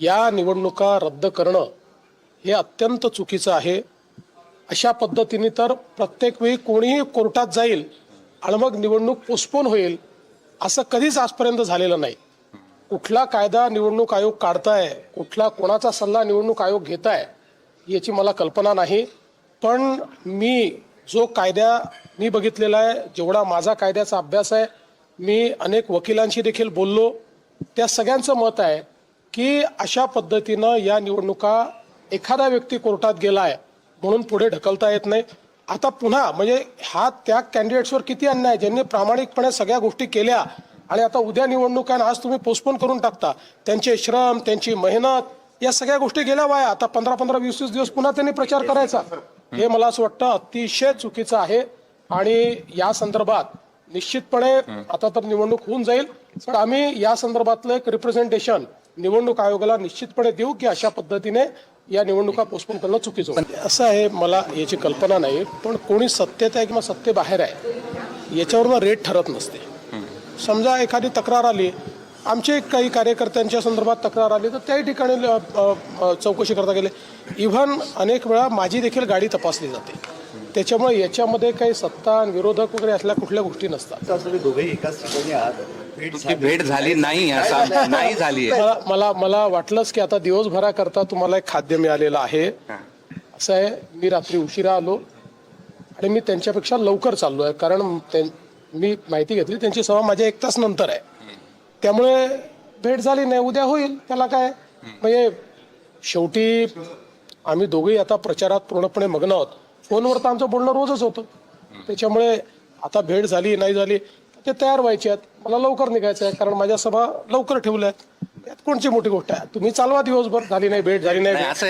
या निवडणुका रद्द करणं हे अत्यंत चुकीचं आहे. अशा पद्धतीने तर प्रत्येक वेळी कोणीही कोर्टात जाईल आणि मग निवडणूक पोस्टपोन होईल असं कधीच आजपर्यंत झालेलं नाही. कुठला कायदा निवडणूक आयोग काढताय कुठला कोणाचा सल्ला निवडणूक आयोग घेत आहे याची मला कल्पना नाही. पण मी जो कायदा मी बघितलेला आहे जेवढा माझा कायद्याचा अभ्यास आहे मी अनेक वकिलांशी देखील बोललो. त्या सगळ्यांचं मत आहे की अशा पद्धतीनं या निवडणुका एखादा व्यक्ती कोर्टात गेलाय म्हणून पुढे ढकलता येत नाही. आता पुन्हा म्हणजे हा त्या कॅन्डिडेट्सवर किती अन्याय? आहे, ज्यांनी प्रामाणिकपणे सगळ्या गोष्टी केल्या आणि आता उद्या निवडणूक आहे आज तुम्ही पोस्टपोन करून टाकता त्यांचे श्रम त्यांची मेहनत या सगळ्या गोष्टी गेल्या वाया. आता पंधरा पंधरा वीस वीस दिवस पुन्हा त्यांनी प्रचार करायचा. हे मला असं वाटतं अतिशय चुकीचं आहे आणि या संदर्भात निश्चितपणे आता तर निवडणूक होऊन जाईल. पण आम्ही या संदर्भातलं एक रिप्रेझेंटेशन निवडणूक आयोगाला निश्चितपणे देऊ की अशा पद्धतीने या निवडणुका पोस्टपोन करणं चुकीचं असं आहे मला याची कल्पना नाही पण कोणी सत्तेत आहे किंवा सत्तेबाहेर आहे याच्यावरून रेट ठरत नसते. समजा एखादी तक्रार आली आमचे काही कार्यकर्त्यांच्या संदर्भात तक्रार आली तर त्याही ठिकाणी चौकशी करता गेले. इव्हन अनेक वेळा माझी देखील गाडी तपासली जाते. त्याच्यामुळे याच्यामध्ये काही सत्ता आणि विरोधक वगैरे असल्या कुठल्या गोष्टी नसतात. असं तुम्ही दोघेही एकाच ठिकाणी आहात. भेट झाली. भेट झाली नाही असं नाही झाली मला मला मला वाटलंच की आता दिवसभराकरता तुम्हाला एक खाद्य मिळालेलं आहे. असं आहे मी रात्री उशिरा आलो आणि मी त्यांच्यापेक्षा लवकर चाललो आहे. कारण त्यां- मी माहिती घेतली त्यांची सभा माझ्या एक तास नंतर आहे. त्यामुळे भेट झाली नाही उद्या होईल. त्याला काय? म्हणजे शेवटी आम्ही दोघेही आता प्रचारात पूर्णपणे मग्न आहोत. फोनवर तर आमचं बोलणं रोजच होतं. त्याच्यामुळे आता भेट झाली नाही झाली ते तयार व्हायचे आहेत. मला लवकर निघायचं आहे कारण माझ्या सभा लवकर ठेवल्या आहेत. त्यात कोणची मोठी गोष्ट आहे? तुम्ही चालवा दिवसभर झाली नाही भेट झाली नाही. असं